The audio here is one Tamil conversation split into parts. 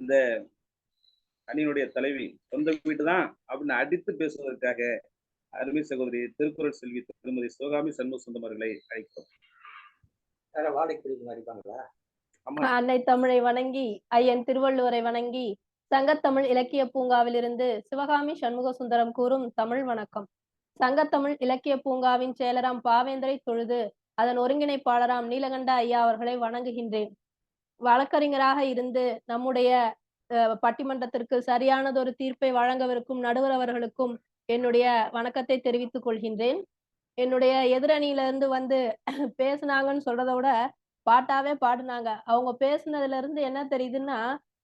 இந்த அணியினுடைய தலைவி சொந்த வீட்டு தான் அப்படின்னு அடித்து பேசுவதற்காக அருமை சகோதரி திருக்குறள் செல்வி திருமதி சிவகாமி சண்முக சுந்தரம் அவர்களை அழைக்கிறோம். அன்னை தமிழை வணங்கி ஐயன் திருவள்ளுவரை வணங்கி சங்கத்தமிழ் இலக்கிய பூங்காவிலிருந்து சிவகாமி சண்முக சுந்தரம் கூறும் தமிழ் வணக்கம். சங்கத்தமிழ் இலக்கிய பூங்காவின் செயலராம் பாவேந்தரை தொழுது அதன் ஒருங்கிணைப்பாளராம் நீலகண்ட ஐயா அவர்களை வணங்குகின்றேன். வழக்கறிஞராக இருந்து நம்முடைய அஹ், பட்டிமன்றத்திற்கு சரியானதொரு தீர்ப்பை வழங்கவிருக்கும் நடுவர் அவர்களுக்கும் என்னுடைய வணக்கத்தை தெரிவித்துக் கொள்கின்றேன். என்னுடைய எதிரணியில இருந்து வந்து பேசுனாங்கன்னு சொல்றதை விட பாட்டாவே பாடுனாங்க. அவங்க பேசுனதுல இருந்து என்ன தெரியுதுன்னா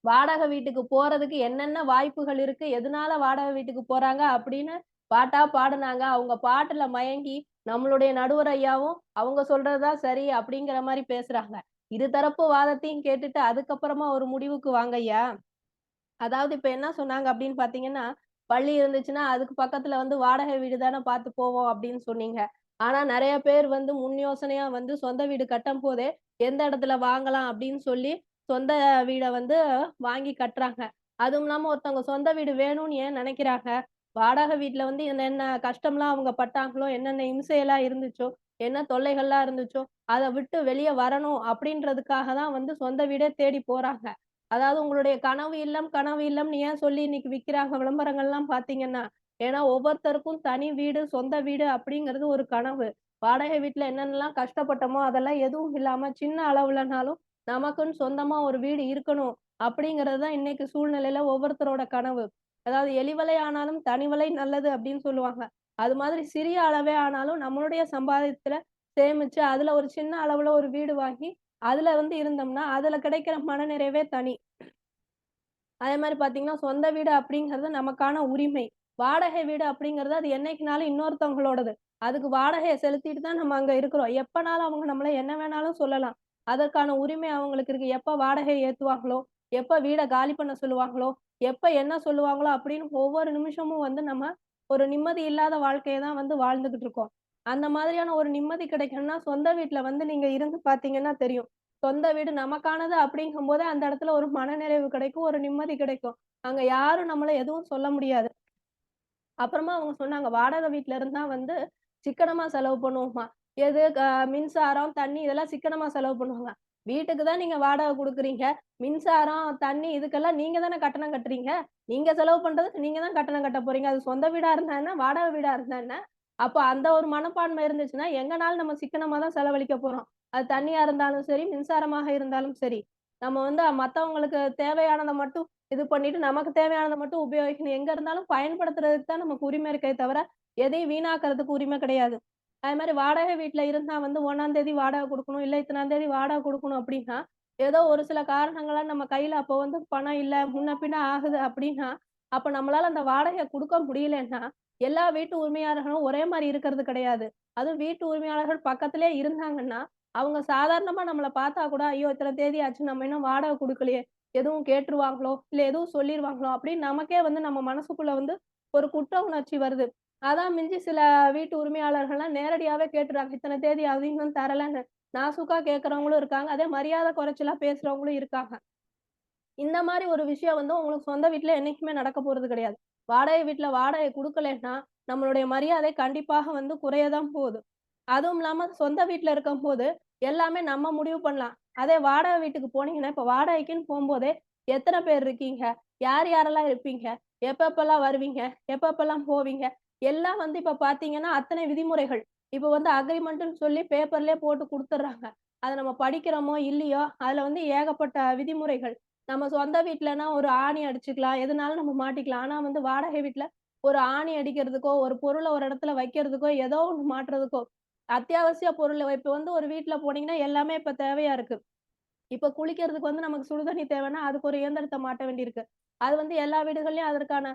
வாடகை வீட்டுக்கு போறதுக்கு என்னென்ன வாய்ப்புகள் இருக்கு எதனால வாடகை வீட்டுக்கு போறாங்க அப்படின்னு பாட்டா பாடுனாங்க. அவங்க பாட்டுல மயங்கி நம்மளுடைய நடுவர் ஐயாவும் அவங்க சொல்றதுதான் சரி அப்படிங்கிற மாதிரி பேசுறாங்க. இருதரப்பு வாதத்தையும் கேட்டுட்டு அதுக்கப்புறமா ஒரு முடிவுக்கு வாங்க ஐயா. அதாவது இப்ப என்ன சொன்னாங்க அப்படின்னு பாத்தீங்கன்னா பள்ளி இருந்துச்சுன்னா அதுக்கு பக்கத்துல வந்து வாடகை வீடு தானே பார்த்து போவோம் அப்படின்னு சொன்னீங்க. ஆனா நிறைய பேர் வந்து முன் யோசனையா வந்து சொந்த வீடு கட்டும் போதே எந்த இடத்துல வாங்கலாம் அப்படின்னு சொல்லி சொந்த வீடை வந்து வாங்கி கட்டுறாங்க. அதுவும் இல்லாம ஒருத்தவங்க சொந்த வீடு வேணும்னு ஏன் நினைக்கிறாங்க? வாடகை வீட்டுல வந்து என்னென்ன கஷ்டம்லாம் அவங்க பட்டாங்களோ என்னென்ன இம்சையெல்லாம் இருந்துச்சோ என்ன தொல்லைகள்லாம் இருந்துச்சோ அதை விட்டு வெளியே வரணும் அப்படின்றதுக்காக தான் வந்து சொந்த வீடே தேடி போறாங்க. அதாவது உங்களுடைய கனவு இல்லம் கனவு இல்லம்னு ஏன் சொல்லி இன்னைக்கு விற்கிறாங்க விளம்பரங்கள்லாம் பாத்தீங்கன்னா ஏன்னா ஒவ்வொருத்தருக்கும் தனி வீடு சொந்த வீடு அப்படிங்கிறது ஒரு கனவு. வாடகை வீட்டுல என்னென்னலாம் கஷ்டப்பட்டோமோ அதெல்லாம் எதுவும் இல்லாம சின்ன அளவுலனாலும் நமக்குன்னு சொந்தமா ஒரு வீடு இருக்கணும் அப்படிங்கிறது தான் இன்னைக்கு சூழ்நிலையில ஒவ்வொருத்தரோட கனவு. அதாவது எலிவலை ஆனாலும் தனிவலை நல்லது அப்படின்னு சொல்லுவாங்க. அது மாதிரி சிறிய அளவே ஆனாலும் நம்மளுடைய சம்பாதியத்துல சேமிச்சு அதுல ஒரு சின்ன அளவுல ஒரு வீடு வாங்கி அதுல வந்து இருந்தோம்னா அதுல கிடைக்கிற மனநிறைவே தனி. அதே மாதிரி பாத்தீங்கன்னா சொந்த வீடு அப்படிங்கிறது நமக்கான உரிமை. வாடகை வீடு அப்படிங்கிறது அது என்னைக்குனாலும் இன்னொருத்தவங்களோடது. அதுக்கு வாடகையை செலுத்திட்டு தான் நம்ம அங்க இருக்கிறோம். எப்பனாலும் அவங்க நம்மள என்ன வேணாலும் சொல்லலாம். அதற்கான உரிமை அவங்களுக்கு இருக்கு. எப்ப வாடகையை ஏத்துவாங்களோ எப்ப வீடை காலி பண்ண சொல்லுவாங்களோ எப்ப என்ன சொல்லுவாங்களோ அப்படின்னு ஒவ்வொரு நிமிஷமும் வந்து நம்ம ஒரு நிம்மதி இல்லாத வாழ்க்கையை தான் வந்து வாழ்ந்துகிட்டு இருக்கோம். அந்த மாதிரியான ஒரு நிம்மதி கிடைக்கணும்னா சொந்த வீட்டுல வந்து நீங்க இருந்து பாத்தீங்கன்னா தெரியும். சொந்த வீடு நமக்கானது அப்படிங்கும் போது அந்த இடத்துல ஒரு மனநிறைவு கிடைக்கும் ஒரு நிம்மதி கிடைக்கும். அங்க யாரும் நம்மள எதுவும் சொல்ல முடியாது. அப்புறமா அவங்க சொன்னாங்க வாடகை வீட்டுல இருந்தா வந்து சிக்கனமா செலவு பண்ணுவோமா எது மின்சாரம் தண்ணி இதெல்லாம் சிக்கனமா செலவு பண்ணுவாங்க. வீட்டுக்கு தான் நீங்க வாடகை கொடுக்குறீங்க. மின்சாரம் தண்ணி இதுக்கெல்லாம் நீங்க தானே கட்டணம் கட்டுறீங்க. நீங்க செலவு பண்றதுக்கு நீங்க தான் கட்டணம் கட்ட போறீங்க. அது சொந்த வீடா இருந்தா என்ன? வாடகை வீடா இருந்தா என்ன? அந்த ஒரு மனப்பான்மை இருந்துச்சுன்னா எங்கனாலும் நம்ம சிக்கனமா தான் செலவழிக்க போறோம். அது தண்ணியா இருந்தாலும் சரி மின்சாரமாக இருந்தாலும் சரி. நம்ம வந்து மத்தவங்களுக்கு தேவையானதை மட்டும் இது பண்ணிட்டு நமக்கு தேவையானதை மட்டும் உபயோகிக்கணும். எங்க இருந்தாலும் பயன்படுத்துறதுக்கு தான் நமக்கு உரிமை இருக்கே தவிர எதையும் வீணாக்குறதுக்கு உரிமை கிடையாது. அதே மாதிரி வாடகை வீட்டுல இருந்தா வந்து ஒன்னாம் தேதி வாடகை கொடுக்கணும் இல்ல இத்தனாம் தேதி வாடகை கொடுக்கணும் அப்படின்னா ஏதோ ஒரு சில காரணங்களால் நம்ம கையில அப்போ வந்து பணம் இல்ல முன்ன பின்ன ஆகுது அப்படின்னா அப்ப நம்மளால அந்த வாடகையை கொடுக்க முடியலன்னா எல்லா வீட்டு உரிமையாளர்களும் ஒரே மாதிரி இருக்கிறது கிடையாது. அதுவும் வீட்டு உரிமையாளர்கள் பக்கத்திலே இருந்தாங்கன்னா அவங்க சாதாரணமா நம்மளை பார்த்தா கூட ஐயோ இத்தனை தேதி ஆச்சு நம்ம இன்னும் வாடகை கொடுக்கலையே எதுவும் கேட்டுருவாங்களோ இல்ல எதுவும் சொல்லிருவாங்களோ அப்படின்னு நமக்கே வந்து நம்ம மனசுக்குள்ள வந்து ஒரு குற்ற உணர்ச்சி வருது. அதான் மிஞ்சி சில வீட்டு உரிமையாளர்கள்லாம் நேரடியாவே கேட்டுறாங்க. இத்தனை தேதி ஆகுது இன்னும் தரலன்னு. நாசுக்கா கேட்கறவங்களும் இருக்காங்க. அதே மரியாதை குறைச்சலா பேசுறவங்களும் இருக்காங்க. இந்த மாதிரி ஒரு விஷயம் வந்து உங்களுக்கு சொந்த வீட்டுல என்னைக்குமே நடக்க போறது கிடையாது. வாடகை வீட்டுல வாடகை கொடுக்கலன்னா நம்மளுடைய மரியாதை கண்டிப்பாக வந்து குறையதான் போகுது. அதுவும் இல்லாம சொந்த வீட்டுல இருக்கும் போது எல்லாமே நம்ம முடிவு பண்ணலாம். அதே வாடகை வீட்டுக்கு போனீங்கன்னா இப்ப வாடகைக்குன்னு போகும்போதே எத்தனை பேர் இருக்கீங்க? யார் யாரெல்லாம் இருப்பீங்க? எப்பப்பெல்லாம் வருவீங்க? எப்பப்பெல்லாம் போவீங்க? எல்லாம் வந்து இப்ப பாத்தீங்கன்னா அத்தனை விதிமுறைகள். இப்ப வந்து அக்ரிமெண்ட்னு சொல்லி பேப்பர்லயே போட்டு கொடுத்துட்றாங்க அதை நம்ம படிக்கிறோமோ இல்லையோ அதுல வந்து ஏகப்பட்ட விதிமுறைகள். நம்ம சொந்த வீட்டுலனா ஒரு ஆணி அடிச்சுக்கலாம். எதுனாலும் நம்ம மாட்டிக்கலாம். ஆனா வந்து வாடகை வீட்டுல ஒரு ஆணி அடிக்கிறதுக்கோ ஒரு பொருளை ஒரு இடத்துல வைக்கிறதுக்கோ ஏதோ ஒன்று மாட்டுறதுக்கோ அத்தியாவசிய பொருள் இப்ப வந்து ஒரு வீட்டுல போனீங்கன்னா எல்லாமே இப்ப தேவையா இருக்கு. இப்ப குளிக்கிறதுக்கு வந்து நமக்கு சுடுதண்ணி தேவைன்னா அதுக்கு ஒரு இயந்திரத்தை மாட்ட வேண்டியிருக்கு. அது வந்து எல்லா வீடுகள்லயும் அதற்கான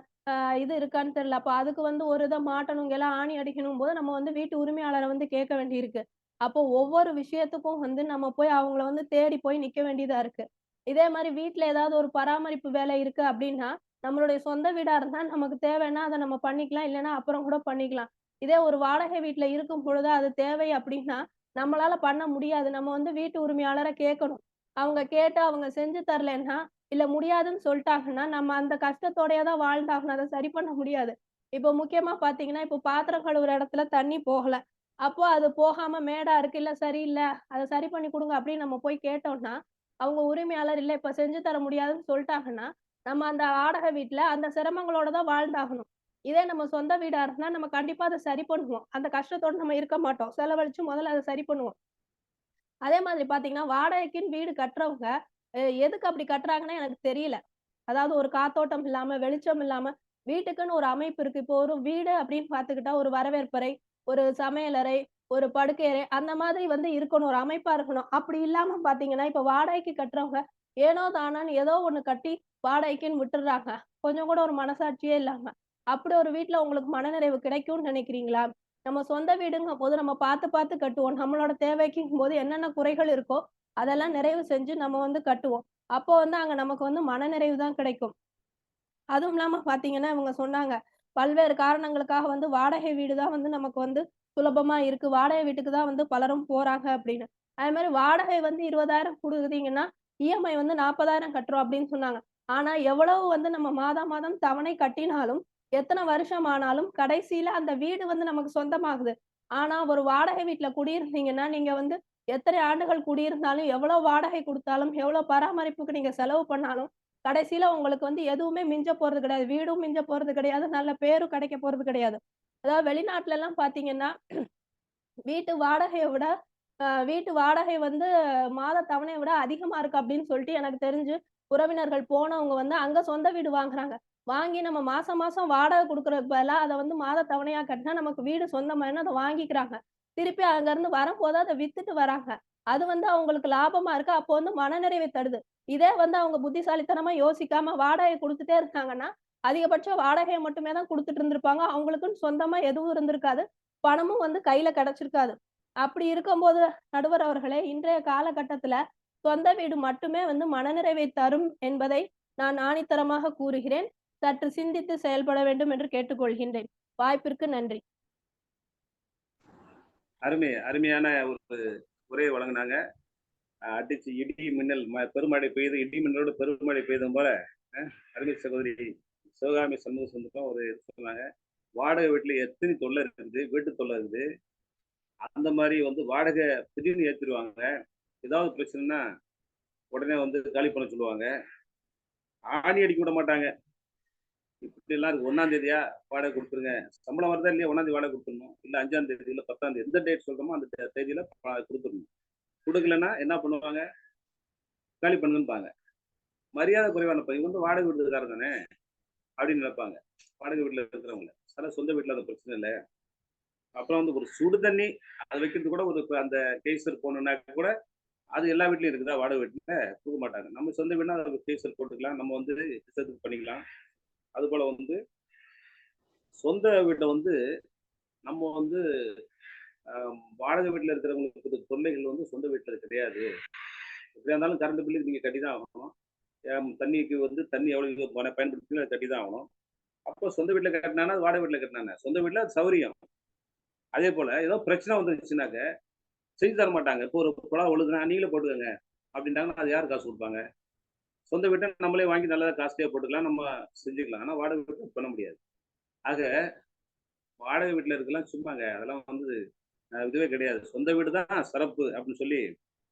இது இருக்கான்னு தெரியல. அப்ப அதுக்கு வந்து ஒரு இதை மாட்டணுங்க எல்லாம் ஆணி அடிக்கணும் போது நம்ம வந்து வீட்டு உரிமையாளரை வந்து கேட்க வேண்டியிருக்கு. அப்போ ஒவ்வொரு விஷயத்துக்கும் வந்து நம்ம போய் அவங்கள வந்து தேடி போய் நிக்க வேண்டியதா இருக்கு. இதே மாதிரி வீட்டுல ஏதாவது ஒரு பராமரிப்பு வேலை இருக்கு அப்படின்னா நம்மளுடைய சொந்த வீடா இருந்தா நமக்கு தேவைன்னா அதை நம்ம பண்ணிக்கலாம் இல்லைன்னா அப்புறம் கூட பண்ணிக்கலாம். இதே ஒரு வாடகை வீட்டுல இருக்கும் பொழுது அது தேவை அப்படின்னா நம்மளால பண்ண முடியாது. நம்ம வந்து வீட்டு உரிமையாளரை கேட்கணும். அவங்க கேட்டு அவங்க செஞ்சு தரலைன்னா இல்ல முடியாதுன்னு சொல்லிட்டாங்கன்னா நம்ம அந்த கஷ்டத்தோடயே தான் வாழ்ந்தாகணும். அதை சரி பண்ண முடியாது. இப்போ முக்கியமா பாத்தீங்கன்னா இப்போ பாத்திரம் கழுவுற இடத்துல தண்ணி போகல. அப்போ அது போகாம மேடா இருக்கு இல்ல சரியில்லை அதை சரி பண்ணி கொடுங்க அப்படின்னு நம்ம போய் கேட்டோம்னா அவங்க உரிமையாளர் இல்ல இப்ப செஞ்சு தர முடியாதுன்னு சொல்லிட்டாங்கன்னா நம்ம அந்த வாடகை வீட்டுல அந்த சிரமங்களோட தான் வாழ்ந்தாகணும். இதே நம்ம சொந்த வீடா இருந்தா நம்ம கண்டிப்பா அதை சரி பண்ணுவோம். அந்த கஷ்டத்தோட நம்ம இருக்க மாட்டோம். செலவழிச்சு முதல்ல அதை சரி பண்ணுவோம். அதே மாதிரி பாத்தீங்கன்னா வாடகைக்குன்னு வீடு கட்டுறவங்க எதுக்கு அப்படி கட்டுறாங்கன்னு எனக்கு தெரியல. அதாவது ஒரு காத்தோட்டம் இல்லாம வெளிச்சம் இல்லாம வீட்டுக்குன்னு ஒரு அமைப்பு இருக்கு. இப்போ ஒரு வீடு அப்படின்னு பாத்துக்கிட்டா ஒரு வரவேற்பறை ஒரு சமையலறை ஒரு படுக்கையறை அந்த மாதிரி வந்து இருக்கணும் ஒரு அமைப்பா இருக்கணும். அப்படி இல்லாம பாத்தீங்கன்னா இப்ப வாடகைக்கு கட்டுறவங்க ஏனோ தானான்னு ஏதோ ஒண்ணு கட்டி வாடகைக்குன்னு விட்டுடுறாங்க. கொஞ்சம் கூட ஒரு மனசாட்சியே இல்லாம. அப்படி ஒரு வீட்டுல உங்களுக்கு மனநிறைவு கிடைக்கும்னு நினைக்கிறீங்களா? நம்ம சொந்த வீடுங்கும் போது நம்ம பார்த்து பார்த்து கட்டுவோம். நம்மளோட தேவைக்குங்கும் போது என்னென்ன குறைகள் இருக்கோ அதெல்லாம் நிறைவு செஞ்சு நம்ம வந்து கட்டுவோம். அப்போ வந்து அங்க நமக்கு வந்து மனநிறைவு தான் கிடைக்கும். அதுவும் இல்லாம பாத்தீங்கன்னா இவங்க சொன்னாங்க பல்வேறு காரணங்களுக்காக வந்து வாடகை வீடு தான் வந்து நமக்கு வந்து சுலபமா இருக்கு. வாடகை வீட்டுக்கு தான் வந்து பலரும் போறாங்க அப்படின்னு. அதே மாதிரி வாடகை வந்து இருபதாயிரம் கொடுக்குறீங்கன்னா இஎம்ஐ வந்து நாற்பதாயிரம் கட்டுறோம் அப்படின்னு சொன்னாங்க. ஆனா எவ்வளவு வந்து நம்ம மாதம் மாதம் தவணை கட்டினாலும் எத்தனை வருஷம் ஆனாலும் கடைசியில அந்த வீடு வந்து நமக்கு சொந்தமாகுது. ஆனா ஒரு வாடகை வீட்டுல குடியிருந்தீங்கன்னா நீங்க வந்து எத்தனை ஆண்டுகள் குடியிருந்தாலும் எவ்வளவு வாடகை கொடுத்தாலும் எவ்வளவு பராமரிப்புக்கு நீங்க செலவு பண்ணாலும் கடைசியில உங்களுக்கு வந்து எதுவுமே மிஞ்ச போறது கிடையாது. வீடும் மிஞ்ச போறது கிடையாது. நல்ல பேரும் கிடைக்க போறது கிடையாது. அதாவது வெளிநாட்டுல எல்லாம் பாத்தீங்கன்னா வீட்டு வாடகையை விட வீட்டு வாடகை வந்து மாத தவணையை விட அதிகமா இருக்கு அப்படின்னு சொல்லிட்டு எனக்கு தெரிஞ்சு உறவினர்கள் போனவங்க வந்து அங்க சொந்த வீடு வாங்குறாங்க. வாங்கி நம்ம மாசம் மாசம் வாடகை கொடுக்கறதுக்கு பதிலாக அதை வந்து மாத தவணையா கட்டினா நமக்கு வீடு சொந்தமாயின்னு அதை வாங்கிக்கிறாங்க. திருப்பி அங்க இருந்து வரும்போது அதை வித்துட்டு வராங்க. அது வந்து அவங்களுக்கு லாபமா இருக்கு. அப்போ வந்து மனநிறைவை தருது. இதே வந்து அவங்க புத்திசாலித்தனமா யோசிக்காம வாடகை கொடுத்துட்டே இருக்காங்கன்னா அதிகபட்ச வாடகையை மட்டுமே தான் கொடுத்துட்டு இருந்திருப்பாங்க. அவங்களுக்குன்னு சொந்தமா எதுவும் இருந்திருக்காது. பணமும் வந்து கையில கிடைச்சிருக்காது. அப்படி இருக்கும்போது நடுவர் அவர்களே இன்றைய காலகட்டத்துல சொந்த வீடு மட்டுமே வந்து மனநிறைவை தரும் என்பதை நான் ஆணித்தரமாக கூறுகிறேன். சற்று சிந்தித்து செயல்பட வேண்டும் என்று கேட்டுக்கொள்கின்றேன். வாய்ப்பிற்கு நன்றி. அருமை அருமையான ஒரு உரையை வழங்கினாங்க. அடிச்சு இடி மின்னல் ம- பெருமழை பெய்து இடி மின்னலோடு பெருமழை பெய்தும் போல அருமை சகோதரி சிவகாமி சண்முக சொந்தக்கம் ஒரு இது சொன்னாங்க. வாடகை வீட்டுல எத்தனை தொல்லை இருக்குது வீட்டு தொல்லை இருக்குது. அந்த மாதிரி வந்து வாடகை திடீர்னு ஏற்றிடுவாங்க ஏதாவது பிரச்சனைனா உடனே வந்து காலி பண்ண சொல்லுவாங்க. ஆணி அடிக்க விட மாட்டாங்க. இப்படி எல்லாம் இருக்கு. ஒன்னாம் தேதியா வாடகை கொடுத்துருங்க. சம்பளம் வருதா இல்லையா? ஒன்னாம் தேதி வாடகை கொடுத்துடணும். இல்ல அஞ்சாம் தேதி இல்ல பத்தாம் தேதி எந்த டேட் சொல்றோமோ அந்த தேதியில கொடுத்துடணும். கொடுக்கலன்னா என்ன பண்ணுவாங்க? காலி பண்ணுங்க மரியாதை குறைவான இவங்க வந்து வாடகை வீட்டுக்காரர் தானே? அப்படின்னு நினைப்பாங்க. வாடகை வீட்டுல இருக்கிறவங்க சார் சொந்த வீட்டுல அந்த பிரச்சனை இல்லை. அப்புறம் வந்து ஒரு சுடு தண்ணி அது வைக்கிறது கூட ஒரு அந்த கேசர் போகணுன்னா கூட அது எல்லா வீட்லயும் இருக்குதா? வாடகை வீட்டில். கொடுக்க மாட்டாங்க. நம்ம சொந்த வீடுனா அது கேசர் போட்டுக்கலாம். நம்ம வந்து இஷ்டத்துக்கு பண்ணிக்கலாம். அதுபோல வந்து சொந்த வீட்டை வந்து நம்ம வந்து வாடகை வீட்டில் இருக்கிறவங்களுக்கு தொல்லைகள் வந்து சொந்த வீட்டில் கிடையாது. எப்படியா இருந்தாலும் கரண்ட் பில்லு நீங்கள் கட்டி தான் ஆகணும் தண்ணிக்கு வந்து தண்ணி எவ்வளோ பயன்படுத்தி அதை கட்டி தான் ஆகணும். அப்போ சொந்த வீட்டில் கட்டினானா அது வாடகை வீட்டில் கட்டினானே? சொந்த வீட்டில் அது சௌரியம். அதே போல் ஏதோ பிரச்சனை வந்துருச்சுனாக்க செஞ்சு தர மாட்டாங்க இப்போ ஒரு குழா ஒழுதுனா நீங்களே போட்டுக்கோங்க. அப்படின்ட்டாங்கன்னா அது யார் காசு கொடுப்பாங்க? சொந்த வீட்டை நம்மளே வாங்கி நல்லா காஸ்ட்லியாக போட்டுக்கலாம் நம்ம செஞ்சுக்கலாம். ஆனால் வாடகை வீட்டில் பண்ண முடியாது. ஆக வாடகை வீட்டில் இருக்கலாம் சும்மாங்க. அதெல்லாம் வந்து இதுவே கிடையாது. சொந்த வீடு தான் சிறப்பு அப்படின்னு சொல்லி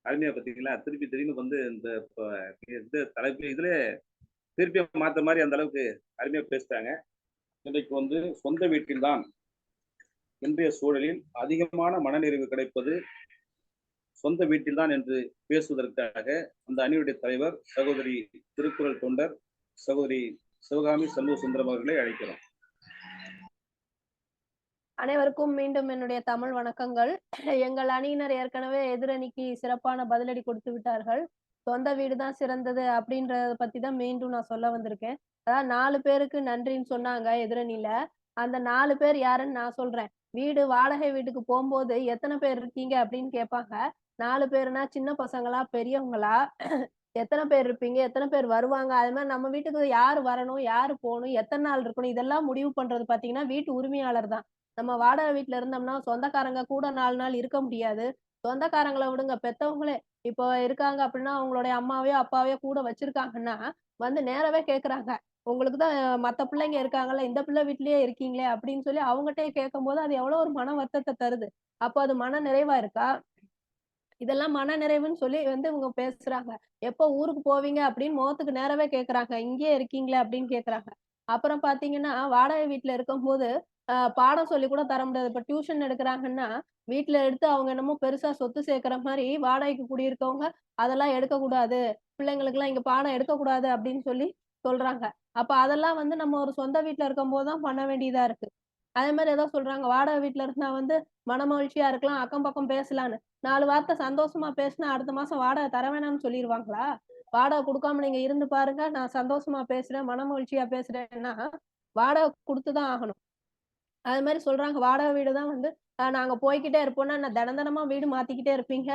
அருமையா பார்த்தீங்களா திருப்பி திரும்பி வந்து இந்த இந்த இது தலைப்பு இதுல திருப்பி மாத்த மாதிரி அந்த அளவுக்கு அருமையா பேசிட்டாங்க இன்றைக்கு வந்து சொந்த வீட்டில்தான் இன்றைய சூழலில் அதிகமான மனநிறைவு கிடைப்பது சொந்த வீட்டில்தான் என்று பேசுவதற்காக அந்த அணியுடைய தலைவர் சகோதரி திருக்குறள் தொண்டர் சகோதரி சிவகாமி சண்முக சுந்தரம் அவர்களை அழைக்கிறோம். அனைவருக்கும் மீண்டும் என்னுடைய தமிழ் வணக்கங்கள். எங்கள் அணியினர் ஏற்கனவே எதிரணிக்கு சிறப்பான பதிலடி கொடுத்து விட்டார்கள். சொந்த வீடு தான் சிறந்தது அப்படின்றத பத்தி தான் மீண்டும் நான் சொல்ல வந்திருக்கேன். அதாவது நாலு பேருக்கு நன்றின்னு சொன்னாங்க எதிரணியில. அந்த நாலு பேர் யாருன்னு நான் சொல்றேன். வீடு வாடகை வீட்டுக்கு போகும்போது எத்தனை பேர் இருக்கீங்க அப்படின்னு கேட்பாங்க. நாலு பேருனா சின்ன பசங்களா பெரியவங்களா எத்தனை பேர் இருப்பீங்க எத்தனை பேர் வருவாங்க அது மாதிரி நம்ம வீட்டுக்கு யார் வரணும் யார் போகணும் எத்தனை நாள் இருக்கணும் இதெல்லாம் முடிவு பண்றது பாத்தீங்கன்னா வீட்டு உரிமையாளர் தான். நம்ம வாடகை வீட்டுல இருந்தோம்னா சொந்தக்காரங்க கூட நாலு நாள் இருக்க முடியாது. சொந்தக்காரங்களை விடுங்க பெத்தவங்களே இப்போ இருக்காங்க அப்படின்னா அவங்களுடைய அம்மாவையோ அப்பாவையோ கூட வச்சிருக்காங்கன்னா வந்து நேரவே கேக்குறாங்க. உங்களுக்கு தான் மத்த பிள்ளைங்க இருக்காங்கல்ல இந்த பிள்ளை வீட்லயே இருக்கீங்களே அப்படின்னு சொல்லி அவங்ககிட்டயே கேட்கும்போது அது எவ்வளவு ஒரு மன வருத்தத்தை தருது. அப்போ அது மன நிறைவா இருக்கா? இதெல்லாம் மன நிறைவுன்னு சொல்லி வந்து இவங்க பேசுறாங்க. எப்போ ஊருக்கு போவீங்க அப்படின்னு முகத்துக்கு நேரவே கேக்குறாங்க. இங்கேயே இருக்கீங்களே அப்படின்னு கேக்குறாங்க. அப்புறம் பாத்தீங்கன்னா வாடகை வீட்டுல இருக்கும்போது ஆஹ் பாடம் சொல்லி கூட தர முடியாது. இப்ப டியூஷன் எடுக்கிறாங்கன்னா வீட்டுல எடுத்து அவங்க என்னமோ பெருசா சொத்து சேர்க்கிற மாதிரி வாடகைக்கு குடியிருக்கவங்க அதெல்லாம் எடுக்கக்கூடாது பிள்ளைங்களுக்கு எல்லாம் இங்க பாடம் எடுக்கக்கூடாது அப்படின்னு சொல்லி சொல்றாங்க. அப்ப அதெல்லாம் வந்து நம்ம ஒரு சொந்த வீட்டுல இருக்கும் போதுதான் பண்ண வேண்டியதா இருக்கு. அதே மாதிரி ஏதோ சொல்றாங்க வாடகை வீட்டுல இருந்தா வந்து மனமகிழ்ச்சியா இருக்கலாம் அக்கம் பக்கம் பேசலான்னு. நாலு வார்த்தை சந்தோஷமா பேசினா அடுத்த மாசம் வாடகை தர வேணாம்னு சொல்லிடுவாங்களா வாடகை கொடுக்காம நீங்க இருந்து பாருங்க நான் சந்தோஷமா பேசுறேன் மனமகிழ்ச்சியா பேசுறேன்னா வாடகை கொடுத்துதான் ஆகணும். அது மாதிரி சொல்றாங்க வாடகை வீடு தான் வந்து நாங்க போய்க்கிட்டே இருப்போம்னா நான் தினம் தினமா வீடு மாத்திக்கிட்டே இருப்பீங்க?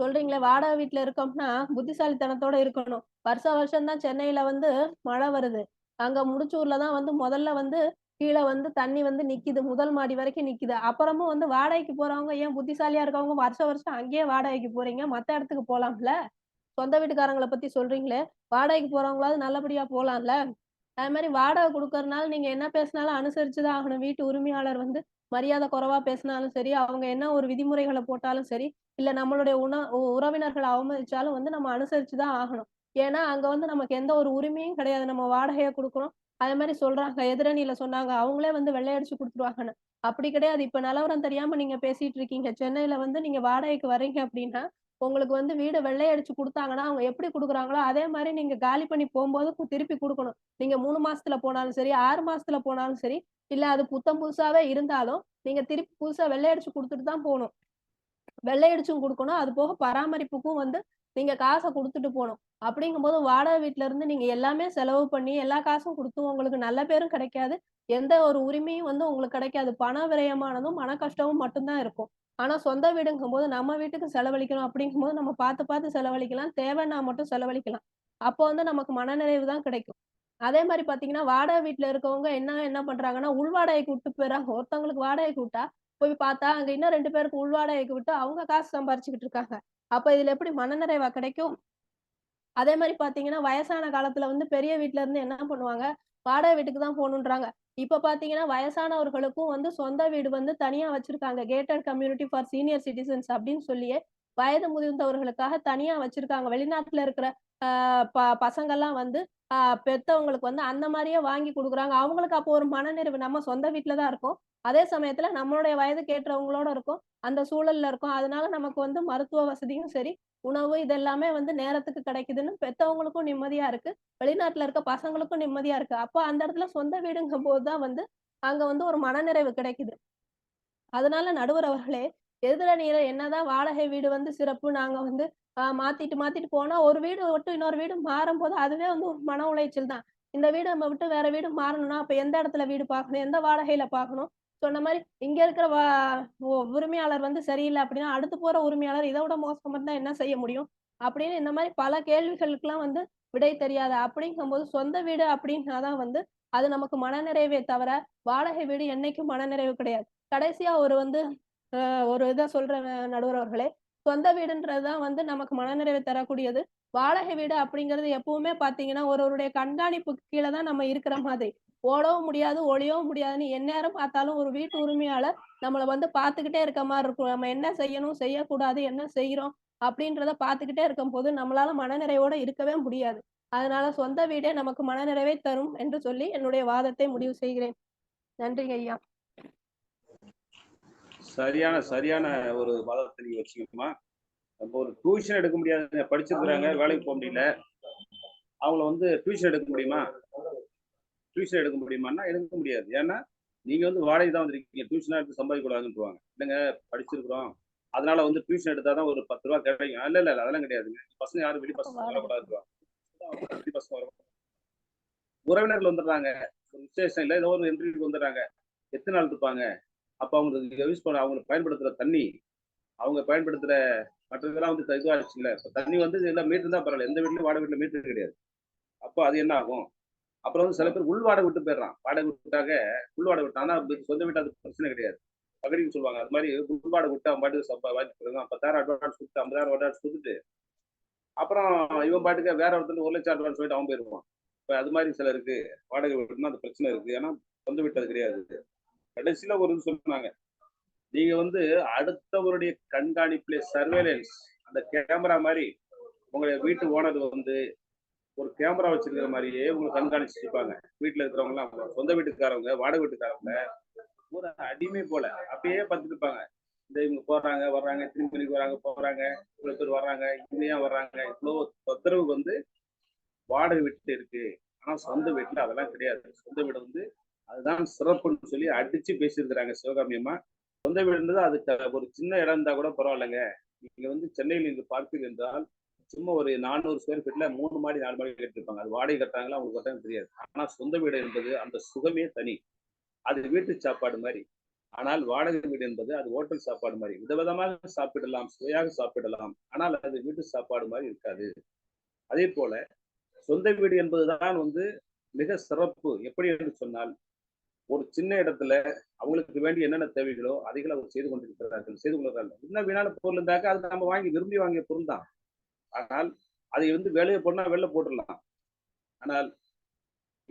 சொல்றீங்களே வாடகை வீட்டுல இருக்கோம்னா புத்திசாலித்தனத்தோட இருக்கணும். வருஷ வருஷம் தான் சென்னையில வந்து மழை வருது. அங்க முடிச்சூர்ல தான் வந்து முதல்ல வந்து கீழே வந்து தண்ணி வந்து நிக்குது முதல் மாடி வரைக்கும் நிக்குது. அப்புறமும் வந்து வாடகைக்கு போறவங்க ஏன் புத்திசாலியா இருக்கவங்க வருஷம் வருஷம் அங்கேயே வாடகைக்கு போறீங்க? மத்த இடத்துக்கு போலாம்ல? சொந்த வீட்டுக்காரங்களை பத்தி சொல்றீங்களே? வாடகைக்கு போறவங்களாவது நல்லபடியா போலாம்ல? அது மாதிரி வாடகை கொடுக்கறதுனால நீங்க என்ன பேசினாலும் அனுசரிச்சுதான் ஆகணும். வீட்டு உரிமையாளர் வந்து மரியாதை குறைவா பேசினாலும் சரி அவங்க என்ன ஒரு விதிமுறைகளை போட்டாலும் சரி இல்ல நம்மளுடைய உண உ- உறவினர்களை அவமதிச்சாலும் வந்து நம்ம அனுசரிச்சுதான் ஆகணும். ஏன்னா அங்க வந்து நமக்கு எந்த ஒரு உரிமையும் கிடையாது. நம்ம வாடகையை கொடுக்குறோம் அது மாதிரி சொல்றாங்க. எதிரணியில சொன்னாங்க. அவங்களே வந்து வெள்ளையடிச்சு கொடுத்துருவாங்கன்னு. அப்படி கிடையாது. இப்ப நிலவரம் தெரியாம நீங்க பேசிட்டு இருக்கீங்க. சென்னையில வந்து நீங்க வாடகைக்கு வர்றீங்க அப்படின்னா உங்களுக்கு வந்து வீடு வெள்ளையடிச்சு கொடுத்தாங்கன்னா அவங்க எப்படி கொடுக்குறாங்களோ அதே மாதிரி நீங்க காலி பண்ணி போகும்போது திருப்பி கொடுக்கணும். நீங்க மூணு மாசத்துல போனாலும் சரி ஆறு மாசத்துல போனாலும் சரி இல்ல அது புத்தம் புதுசாவே இருந்தாலும் நீங்க திருப்பி புதுசா வெள்ளையடிச்சு கொடுத்துட்டு தான் போகணும். வெள்ளையடிச்சும் கொடுக்கணும். அது போக பராமரிப்புக்கும் வந்து நீங்க காசை கொடுத்துட்டு போகணும் அப்படிங்கும்போது வாடகை வீட்டுல இருந்து நீங்க எல்லாமே செலவு பண்ணி எல்லா காசும் கொடுத்து உங்களுக்கு நல்ல பேரும் கிடைக்காது. எந்த ஒரு உரிமையும் வந்து உங்களுக்கு கிடைக்காது. பண விரயமானதும் மன கஷ்டமும் மட்டும்தான் இருக்கும். ஆனா சொந்த வீடுங்கும் போது நம்ம வீட்டுக்கு செலவழிக்கணும் அப்படிங்கும்போது நம்ம பார்த்து பார்த்து செலவழிக்கலாம். தேவைன்னா மட்டும் செலவழிக்கலாம். அப்போ வந்து நமக்கு மனநிறைவு தான் கிடைக்கும். அதே மாதிரி பாத்தீங்கன்னா வாடகை வீட்டுல இருக்கவங்க என்ன என்ன பண்றாங்கன்னா உள் வாடகைக்கு கூப்பிட்டு போயிடறாங்க. ஒருத்தவங்களுக்கு வாடகை கூட்டா போய் பார்த்தா அங்க இன்னும் ரெண்டு பேருக்கு உள்வாடகைக்கு விட்டு அவங்க காசு சம்பாரிச்சுக்கிட்டு இருக்காங்க. அப்ப இதுல எப்படி மனநிறைவா கிடைக்கும்? அதே மாதிரி பாத்தீங்கன்னா வயசான காலத்துல வந்து பெரிய வீட்ல இருந்து என்ன பண்ணுவாங்க? வாடகை வீட்டுக்கு தான் போகணுன்றாங்க. இப்ப பாத்தீங்கன்னா வயசானவர்களுக்கும் வந்து சொந்த வீடு வந்து தனியா வச்சிருக்காங்க. Gated community for senior citizens அப்படின்னு சொல்லியே வயது முதிர்ந்தவர்களுக்காக தனியா வச்சிருக்காங்க. வெளிநாட்டுல இருக்கிற ஆஹ் ப பசங்கெல்லாம் வந்து ஆஹ் பெத்தவங்களுக்கு வந்து அந்த மாதிரியே வாங்கி கொடுக்குறாங்க. அவங்களுக்கு அப்போ ஒரு மனநிறைவு. நம்ம சொந்த வீட்டுலதான் தான் இருக்கோம். அதே சமயத்துல நம்மளுடைய வயதுக்கு ஏற்றவங்களோட இருக்கும். அந்த சூழல்ல இருக்கும். அதனால நமக்கு வந்து மருத்துவ வசதியும் சரி உணவு இதெல்லாமே வந்து நேரத்துக்கு கிடைக்குதுன்னு பெத்தவங்களுக்கும் நிம்மதியா இருக்கு. வெளிநாட்டுல இருக்க பசங்களுக்கும் நிம்மதியா இருக்கு. அப்போ அந்த இடத்துல சொந்த வீடுங்கும் போதுதான் வந்து அங்க வந்து ஒரு மனநிறைவு கிடைக்குது. அதனால நடுவர் அவர்களே எதிரணியில என்னதான் வாடகை வீடு வந்து சிறப்பு நாங்க வந்து மாத்திட்டு மாத்திட்டு போனா ஒரு வீடு விட்டு இன்னொரு வீடு மாறும் போது அதுவே வந்து ஒரு மன உளைச்சல் தான். இந்த வீடு நம்ம விட்டு வேற வீடு மாறணும்னா அப்ப எந்த இடத்துல வீடு பார்க்கணும்? எந்த வாடகையில பார்க்கணும்? சொன்ன மாதிரி இங்க இருக்கிற வா உரிமையாளர் வந்து சரியில்லை அப்படின்னா அடுத்து போற உரிமையாளர் இதை விட மோசமா இருந்தா என்ன செய்ய முடியும்? அப்படின்னு இந்த மாதிரி பல கேள்விகளுக்கெல்லாம் வந்து விடை தெரியாது. அப்படிங்கும்போது சொந்த வீடு அப்படின்னாதான் வந்து அது நமக்கு மனநிறைவே தவிர வாடகை வீடு என்னைக்கும் மனநிறைவு கிடையாது. கடைசியா ஒரு வந்து ஒரு இதை சொல்ற நடுவர் அவர்களே. சொந்த வீடுன்றதுதான் வந்து நமக்கு மனநிறைவு தரக்கூடியது. வாடகை வீடு அப்படிங்கிறது எப்பவுமே பாத்தீங்கன்னா ஒருவருடைய கண்காணிப்புக்கு கீழே தான் நம்ம இருக்கிற மாதிரி. ஓடவும் முடியாது ஒளியவும் முடியாதுன்னு எந்நேரம் பார்த்தாலும் ஒரு வீட்டு உரிமையாளர் நம்மளை வந்து பார்த்துக்கிட்டே இருக்க மாதிரி இருக்கும். நம்ம என்ன செய்யணும் செய்யக்கூடாது என்ன செய்யறோம் அப்படின்றத பார்த்துக்கிட்டே இருக்கும் போது நம்மளால மனநிறைவோட இருக்கவே முடியாது. அதனால சொந்த வீடே நமக்கு மனநிறைவை தரும் என்று சொல்லி என்னுடைய வாதத்தை முடிவு செய்கிறேன். நன்றி ஐயா. சரியான சரியான ஒரு வாதத்தை நீங்க வச்சுக்கணுமா? நம்ம ஒரு டியூஷன் எடுக்க முடியாது படிச்சிருக்கிறாங்க வேலைக்கு போக முடியல. அவங்கள வந்து டியூஷன் எடுக்க முடியுமா? டியூஷன் எடுக்க முடியுமான்னா எடுக்க முடியாது. ஏன்னா நீங்க வந்து வாடகை தான் வந்திருக்கீங்க. டியூஷனா எடுத்து சம்பாதிக்க கூடாதுன்னுவாங்க இல்லைங்க படிச்சிருக்கிறோம். அதனால வந்து டியூஷன் எடுத்தாதான் ஒரு பத்து ரூபா கிடைக்கும். இல்ல இல்ல அதெல்லாம் கிடையாதுங்க. பசங்க யாரும் வெளி பசங்க வரக்கூடாது வெளி பசங்க வர உறவினர்கள் வந்துடுறாங்க. விசேஷம் இல்லை ஏதோ ஒரு இன்டர்வியூக்கு வந்துடுறாங்க. எத்தனை நாள் இருப்பாங்க? அப்போ அவங்களுக்கு யூஸ் பண்ண அவங்க பயன்படுத்துற தண்ணி அவங்க பயன்படுத்துற மற்றதெல்லாம் வந்து இல்லை. இப்போ தண்ணி வந்து எல்லாம் மீட்டர் தான் பரவாயில்ல. எந்த வீட்லையும் வாடகை வீட்டில் மீட்டர் கிடையாது. அப்போ அது என்ன ஆகும்? அப்புறம் வந்து சில பேர் உள் வாடகை விட்டு போயிடுறான். வாடகை விட்டாக உள் வாடகை விட்டான். சொந்த வீட்டு அது பிரச்சனை கிடையாது. பகடின்னு சொல்லுவாங்க. அது மாதிரி உள் வாடகை விட்டு அவன் பாட்டுக்கு சப்பா வாங்கி பத்தாயிரம் அட்வான்ஸ் கொடுத்து ஐம்பதாயிரம் அட்வான்ஸ் கொடுத்துட்டு அப்புறம் இவன் பாட்டுக்கு வேற ஒருத்தர் ஒரு லட்சம் அட்வான்ஸ் போயிட்டு அவன் போயிருவான் இப்போ அது மாதிரி சிலருக்கு வாடகை விட்டுனா அந்த பிரச்சனை இருக்கு. ஏன்னா சொந்த வீட்டு அது கிடையாது. கடைசியில ஒரு சொன்னாங்க. நீங்க வந்து அடுத்தவருடைய கண்காணிப்புல சர்வேலன்ஸ் அந்த கேமரா மாதிரி உங்களுடைய வீட்டு ஓனர் வந்து ஒரு கேமரா வச்சிருக்கிற மாதிரியே உங்களை கண்காணிச்சு இருப்பாங்க. வீட்டுல இருக்கிறவங்க எல்லாம் சொந்த வீட்டுக்காரவங்க வாடகை வீட்டுக்காரவங்க ஒரு அடிமை போல. அப்பயே பார்த்துட்டு இருப்பாங்க இந்த இவங்க போறாங்க வர்றாங்க திரும்பி மணிக்கு வராங்க போறாங்க இவ்வளவு பேர் வர்றாங்க இங்க வர்றாங்க? இவ்வளவு தொந்தரவு வந்து வாடகை வீட்டு இருக்கு. ஆனா சொந்த வீட்டுல அதெல்லாம் கிடையாது. சொந்த வீடு வந்து அதுதான் சிறப்புன்னு சொல்லி அடிச்சு பேசியிருக்கிறாங்க சிவகாமி அம்மா. சொந்த வீடுன்றது அதுக்கு ஒரு சின்ன இடம் இருந்தா கூட பரவாயில்லைங்க. நீங்க வந்து சென்னையில் நீங்க பார்ப்பீர்கள் என்றால் சும்மா ஒரு நானூறு ஸ்கொயர் ஃபீட்ல மூணு மாடி நாலு மாடி கட்டிருப்பாங்க அது வாடகை கட்டுறாங்களா அவங்களுக்கு கட்டாயம் தெரியாது. ஆனா சொந்த வீடு என்பது அந்த சுகமே தனி. அது வீட்டு சாப்பாடு மாதிரி. ஆனால் வாடகை வீடு என்பது அது ஹோட்டல் சாப்பாடு மாதிரி. விதவிதமாக சாப்பிடலாம் சுவையாக சாப்பிடலாம். ஆனால் அது வீட்டு சாப்பாடு மாதிரி இருக்காது. அதே போல சொந்த வீடு என்பதுதான் வந்து மிக சிறப்பு. எப்படி என்று சொன்னால் ஒரு சின்ன இடத்துல அவங்களுக்கு வேண்டிய என்னென்ன தேவைகளோ அதைகளை அவர் செய்து கொண்டிருக்கிறார்கள் செய்து கொள்கிறார்கள். என்ன வீணான பொருள் இருந்தாக்க அது நம்ம வாங்கி விரும்பி வாங்கிய பொருள் தான். ஆனால் அதை வந்து வேலையை போனா வெளில போட்டுடலாம். ஆனால்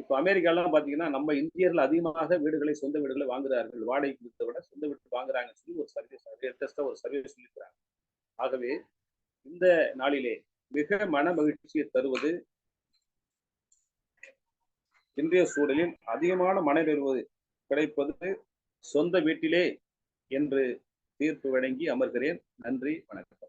இப்போ அமெரிக்காலாம் பாத்தீங்கன்னா நம்ம இந்தியர்கள் அதிகமாக வீடுகளை சொந்த வீடுகளை வாங்குகிறார்கள். வாடகை கொடுத்த விட சொந்த வீடு வாங்குறாங்கன்னு சொல்லி ஒரு சர்வீஸ் லேட்டஸ்டா ஒரு சர்வே சொல்லியிருக்கிறாங்க. ஆகவே இந்த நாளிலே மிக மன மகிழ்ச்சியை தருவது இன்றைய சூழலில் அதிகமான மனநிறைவு கிடைப்பது சொந்த வீட்டிலே என்று தீர்ப்பு வழங்கி அமர்கிறேன். நன்றி வணக்கம்.